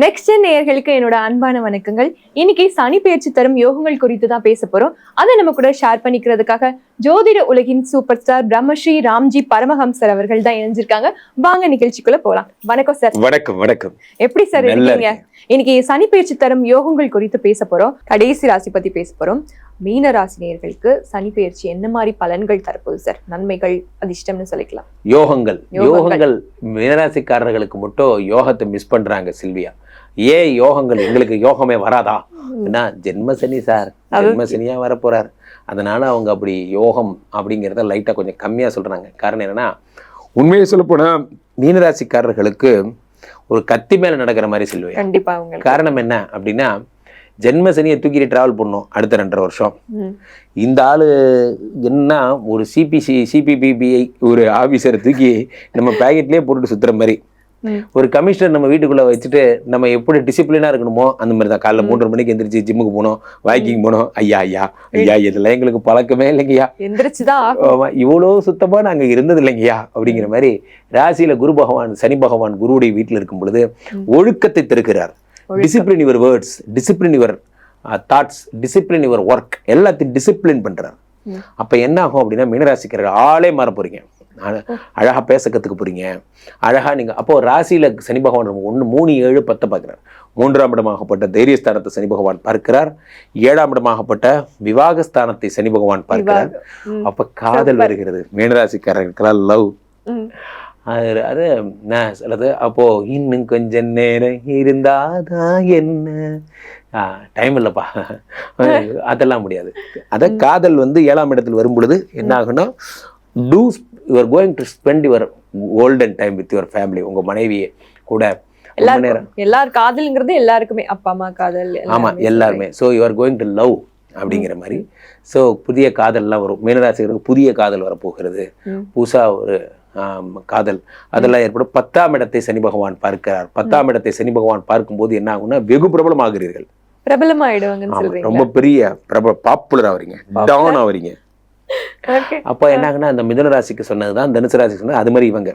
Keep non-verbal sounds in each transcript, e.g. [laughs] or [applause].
Next gen நேயர்களுக்கு என்னோட அன்பான வணக்கங்கள். இன்னைக்கு சனி பயிற்சி தரும் யோகங்கள் குறித்து தான் பேச போறோம். அதை நம்ம கூட ஷேர் பண்ணிக்கிறதுக்காக ஜோதிட உலகின் சூப்பர் ஸ்டார் பிரம்மஸ்ரீ ராம்ஜி பரமஹம்சர் அவர்கள் தான் இணைஞ்சிருக்காங்க. வாங்க நிகழ்ச்சிக்குள்ள போலாம். வணக்கம் சார் வணக்கம் வணக்கம். எப்படி சார் இருக்கீங்க? இன்னைக்கு சனி பயிற்சி தரும் யோகங்கள் குறித்து பேச போறோம். கடைசி ராசி பத்தி பேச போறோம். மீன ராசி நேயர்களுக்கு சனி பயிற்சி என்ன மாதிரி பலன்கள் தரப்போகுது சார் நன்மைகள் அதிர்ஷ்டம்னு சொல்லிக்கலாம். யோகங்கள். யோகங்கள். யோகங்கள் மீனராசிக்காரர்களுக்கு மட்டும் யோகத்தை மிஸ் பண்றாங்க சில்வியா. ஏன் யோகங்கள் எங்களுக்கு யோகமே வராதா? என்ன ஜென்ம சனி சார். அது- ஜென்ம சனியா வர போறார் அதனால அவங்க அப்படி யோகம் அப்படிங்கிறத லைட்டா கொஞ்சம் கம்மியா சொல்றாங்க. காரணம் என்னன்னா உண்மையை சொல்ல போனா மீனராசிக்காரர்களுக்கு ஒரு கத்தி மேல நடக்கிற மாதிரி சில்வியா? கண்டிப்பா உங்களுக்கு காரணம் என்ன அப்படின்னா ஜென்ம சனியை தூக்கிட்டு டிராவல் பண்ணோம் அடுத்த ரெண்டரை வருஷம். இந்த ஆளு என்ன ஒரு சிபிசி சிபிபிபிஐ ஒரு ஆபீசரை தூக்கி நம்ம பேக்கெட்லயே போட்டுட்டு சுத்துற மாதிரி. ஒரு கமிஷனர் நம்ம வீட்டுக்குள்ள வச்சுட்டு நம்ம எப்படி டிசிப்ளினா இருக்கணுமோ அந்த மாதிரி தான். காலைல மூன்றரை மணிக்கு எந்திரிச்சு ஜிம்முக்கு போனோம் வாக்கிங் போனோம். ஐயா ஐயா ஐயா இதெல்லாம் எங்களுக்கு பழக்கமே இல்லைங்கய்யா. எந்திரிச்சுதான் ஆகணும். ஆமா, இவ்வளோ சுத்தமா நாங்க இருந்தது இல்லைங்கய்யா அப்படிங்கிற மாதிரி ராசியில குரு பகவான் சனி பகவான் குருவுடைய வீட்டில் இருக்கும் பொழுது. ஒழுக்கத்தை திருக்கிறார். Discipline your words discipline your thoughts discipline your work எல்லாத்தையும் டிசிப்ளின் பண்றார். ம். அப்ப என்ன ஆகும் அப்படின்னா மீனராசிக்காரர்கள் ஆளே மாற போறீங்க அழ- அழகா பேச கத்துக்க போறீங்க. அழகா நீங்க அப்போ ராசியில சனி பகவான் ஒன்று மூணு ஏழு பத்தை பார்க்கிறார். மூன்றாம் இடமாகப்பட்ட தைரியஸ்தானத்தை சனி பகவான் பார்க்கிறார். ஏழாம் இடமாகப்பட்ட விவாகஸ்தானத்தை சனி பகவான் பார்க்கிறார். அப்ப காதல். வருகிறது. மீனராசிக்காரர்களுக்கெல்லாம் லவ். அது அது நான் சொல்றது? அப்போ இன்னும் கொஞ்ச நேரம் இருந்தாதான் என்ன? டைம் இல்லப்பா. [laughs] அதெல்லாம் முடியாது. அத காதல் வந்து ஏழாம் இடத்தில் வரும் பொழுது என்ன ஆகும்னா to you're going to spend your golden time with your family உங்க மனைவியை கூட. ரொம்ப நேரம். எல்லார் காதல்ங்கிறது எல்லாருக்குமே அப்பா அம்மா காதல் ஆமா எல்லாருமே. எல்லாருமே so you are going to love அப்படிங்கிற மாதிரி. ஸோ புதிய காதல்லாம் வரும். மீனராசிகளுக்கு புதிய காதல் வரப்போகிறது. ம். புதுசா ஒரு காதல். அதெல்லாம் ஏற்படும். பத்தாம் இடத்தை சனி பகவான் பார்க்கிறார். பத்தாம் இடத்தை சனி பகவான் பார்க்கும்போது என்ன ஆகும்னா வெகு பிரபலமாகிறீர்கள். சொல்றீங்க ரொம்ப பெரிய பிரபல பாப்புலர் ஆவறீங்க. டவுன் ஆவறீங்க. அப்போ என்ன ஆகுனா அந்த மிதுன ராசிக்கு சொன்னதுதான் தனுசு ராசிக்கு சொன்னது அது மாதிரி இவங்க.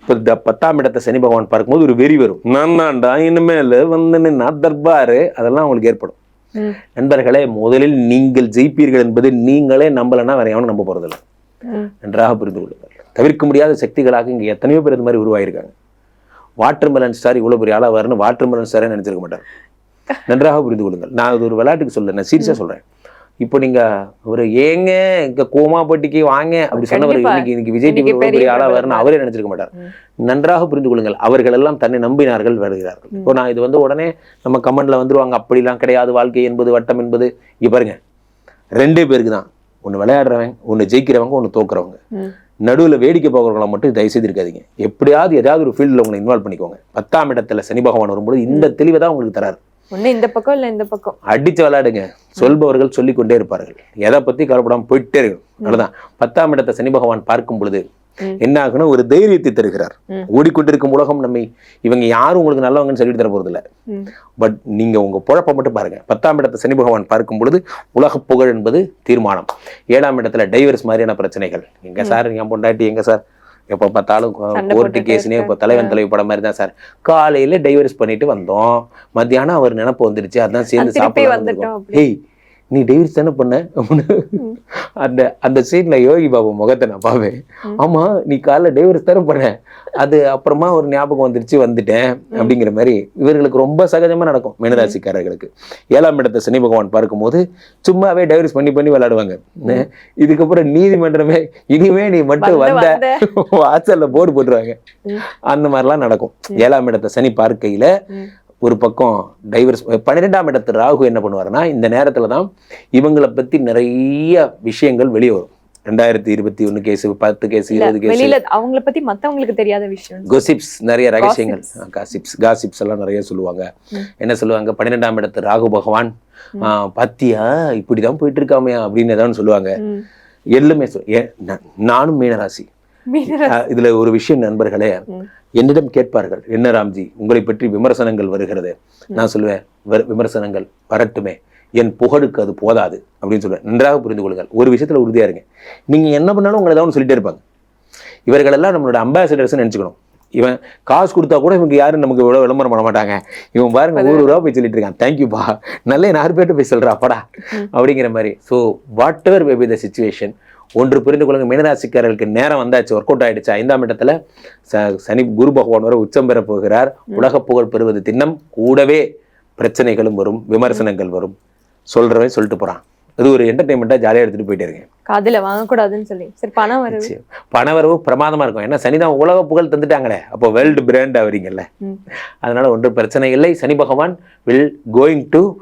இப்போ இந்த பத்தாம் இடத்தை சனி பகவான் பார்க்கும்போது ஒரு வெறி வரும். நான் தான்டா இனிமேல் வந்து நான் தர்பாரு. அதெல்லாம் உங்களுக்கு ஏற்படும். நண்பர்களே முதலில் நீங்கள் ஜெயிப்பீர்கள் என்பது நீங்களே நம்பலைன்னா வேற எவனும் நம்ப போறதில்ல. நன்றாக புரிந்து கொள்ளுங்கள். தவிர்க்க முடியாத சக்திகளாக இங்க எத்தனையோ பேர் இந்த மாதிரி உருவாயிருக்காங்க. வாட்டர் மெலன் ஸ்டார் இவ்வளவு பெரிய ஆளா வரணும் வாட்டர் மெலன் ஸ்டாரே நினைச்சிருக்க மாட்டார் [laughs] நன்றாக புரிந்து கொள்ளுங்கள். நான் இது ஒரு விளையாட்டுக்கு சொல்ல நான் சீரியஸா சொல்றேன். இப்போ நீங்க ஒரு ஏங்க இங்க கோமாப்பட்டிக்கு வாங்க அப்படி சொன்னவர். இன்னைக்கு இன்னைக்கு விஜய் டிவி பெரிய ஆளா வரணும் அவரே நினைச்சிருக்க மாட்டார். நன்றாக புரிந்து கொள்ளுங்கள் அவர்கள் எல்லாம் தன்னை நம்பினார்கள் வருகிறார்கள். இப்போ நான் இது வந்து உடனே நம்ம கமெண்ட்ல வந்துருவாங்க அப்படிலாம் கிடையாது வாழ்க்கை என்பது வட்டம் என்பது. இங்க பாருங்க ரெண்டே பேருக்கு தான். ஒன்று விளையாடுறவங்க ஒன்று ஜெயிக்கிறவங்க ஒன்று தோக்குறவங்க. நடுவில் வேடிக்கை பார்க்குறவங்கள மட்டும் தயவு செய்து இருக்காதீங்க எப்படியாவது ஏதாவது ஒரு ஃபீல்டில் உங்களை இன்வால்வ் பண்ணிக்கோங்க. பத்தாம் இடத்துல சனி பகவான் வரும்போது இந்த தெளிவை தான் உங்களுக்கு தராரு. ஒண்ணு இந்த பக்கம் இல்ல இந்த பக்கம். அடிச்சு விளையாடுங்க. சொல்பவர்கள் சொல்லிக் கொண்டே இருப்பார்கள். எதை பத்தி கவலைப்படாம போயிட்டே இருக்கும் அவ்வளவுதான். பத்தாம் இடத்தை சனி பகவான் பார்க்கும் பொழுது. என்ன ஆகுனா ஒரு தைரியத்தை தருகிறார். ஓடிக்கொண்டிருக்கும் உலகம் நம்மை இவங்க யாரும் உங்களுக்கு நல்லவங்கன்னு சொல்லிட்டு தர போறது இல்ல. பட் நீங்க உங்க பொழப்ப மட்டும் பாருங்க. பத்தாம் இடத்தை சனி பகவான் பார்க்கும் பொழுது உலக புகழ் என்பது தீர்மானம். ஏழாம் இடத்துல டைவர்ஸ் மாதிரியான பிரச்சனைகள். எங்க சார் என் பொண்டாட்டி எங்க சார்? எப்ப பார்த்தாலும் கோர்ட்டு கேஸ்னே இப்போ. தலைவன் தலைவி படம் மாதிரி தான் சார் காலையில டைவர்ஸ் பண்ணிட்டு வந்தோம் மத்தியானம் அவர் நினப்பு வந்துருச்சு அதான் சேர்ந்து சாப்பிடலாம் வந்துட்டோம் அப்படி. நீ டைவர்ஸ் தானே பண்ண அந்த அந்த சீன்ல யோகி பாபு முகத்தை நான் பாவேன். ஆமா நீ காலைல டைவர்ஸ் தானே பண்ண. அது அப்புறமா ஒரு ஞாபகம் வந்துருச்சு வந்துட்டேன் அப்படிங்கிற மாதிரி இவர்களுக்கு ரொம்ப சகஜமா நடக்கும் மீனராசிக்காரர்களுக்கு. ஏழாம் இடத்தை சனி பகவான் பார்க்கும்போது சும்மாவே டைவர்ஸ் பண்ணி பண்ணி விளையாடுவாங்க. இதுக்கப்புறம் நீதிமன்றமே இனிமே நீ மட்டும் வந்து வாசல்ல போர்டு போட்டுருவாங்க. அந்த மாதிரிலாம் நடக்கும். ஏழாம் இடத்தை சனி பார்க்கையில. ஒரு பக்கம் டைவர்ஸ் பன்னிரெண்டாம் இடத்து ராகு என்ன பண்ணுவாருன்னா இந்த நேரத்துல தான் இவங்களை பத்தி நிறைய விஷயங்கள் வெளியே வரும் ரெண்டாயிரத்தி இருபத்தி ஒண்ணு கேஸ் பத்து கேஸ் இருபது கேஸ் வெளியில அவங்கள பத்தி மத்தவங்களுக்கு தெரியாத விஷயம். கொசிப்ஸ் நிறைய ரகசியங்கள். காசிப்ஸ் காசிப்ஸ் எல்லாம் நிறைய சொல்லுவாங்க. என்ன சொல்லுவாங்க? பன்னிரெண்டாம் இடத்து ராகு பகவான். பாத்தியா? இப்படிதான் போயிட்டு இருக்காமையா அப்படின்னு ஏதாவது சொல்லுவாங்க. எல்லாமே நானும் மீனராசி. இதுல ஒரு விஷயம் நண்பர்களே. என்னிடம் கேட்பார்கள் என்ன ராம்ஜி உங்களை பற்றி விமர்சனங்கள் வருகிறது? நான் சொல்லுவேன் "வரு- விமர்சனங்கள் வரட்டுமே என் புகழுக்கு அது போதாது அப்படின்னு சொல்லுவேன். நன்றாக புரிந்து கொள்ளுங்கள். ஒரு விஷயத்துல உறுதியா இருங்க. நீங்க என்ன பண்ணாலும் உங்களை ஏதாவது சொல்லிட்டே இருப்பாங்க. இவர்கள் எல்லாம் நம்மளோட அம்பாசிடர்ஸ் நினைச்சுக்கணும். இவன் காசு கொடுத்தா கூட இவங்க யாரும் நமக்கு இவ்வளவு விளம்பரம் பண்ண மாட்டாங்க. இவன் பாருங்க நூறு ரூபா போய் சொல்லிட்டு இருக்கான். தேங்க்யூப்பா நல்ல நாலு பேர்ட்ட போய் சொல்றா படா ம். அப்படிங்கிற மாதிரி. So whatever may be the situation ஒன்று புரிந்து கொள்ளுங்க. மீனராசிக்காரர்களுக்கு நேரம் வந்தாச்சு. ஒர்க் அவுட் ஆயிடுச்சு. ஐந்தாம் இடத்துல ச- சனி குரு பகவான் வர உச்சம் பெற போகிறார். உலக புகழ் பெறுவது திண்ணம். கூடவே பிரச்சனைகளும் வரும். விமர்சனங்கள் வரும். சொல்றவன் சொல்லிட்டு போறான். அது ஒரு என்டர்டைன்மெண்ட்டாக ஜாலியாக எடுத்துட்டு போயிட்டே இருக்கேன். காதுல வாங்கக்கூடாதுன்னு சொல்லி. சரி பணம் வருது நிச்சயம். பணவரவு பிரமாதமா இருக்கும். ஏன்னா சனி தான் உலக புகழ் தந்துட்டாங்களே. அப்போ வேர்ல்டு பிராண்ட் ஆவறீங்கல்ல. அதனால ஒன்றும் பிரச்சனை இல்லை. சனி பகவான் வில் கோயிங் டு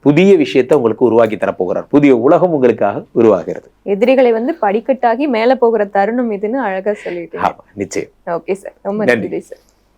புதிய விஷயத்தை உங்களுக்கு உருவாக்கி தரப்போகிறார். புதிய உலகம் உங்களுக்காக உருவாகிறது. எதிரிகளை வந்து படிக்கட்டாகி மேல போகிற தருணம் இதுன்னு அழகா சொல்லிட்டு நிச்சயம். Okay sir. ரொம்ப. நன்றி சார்.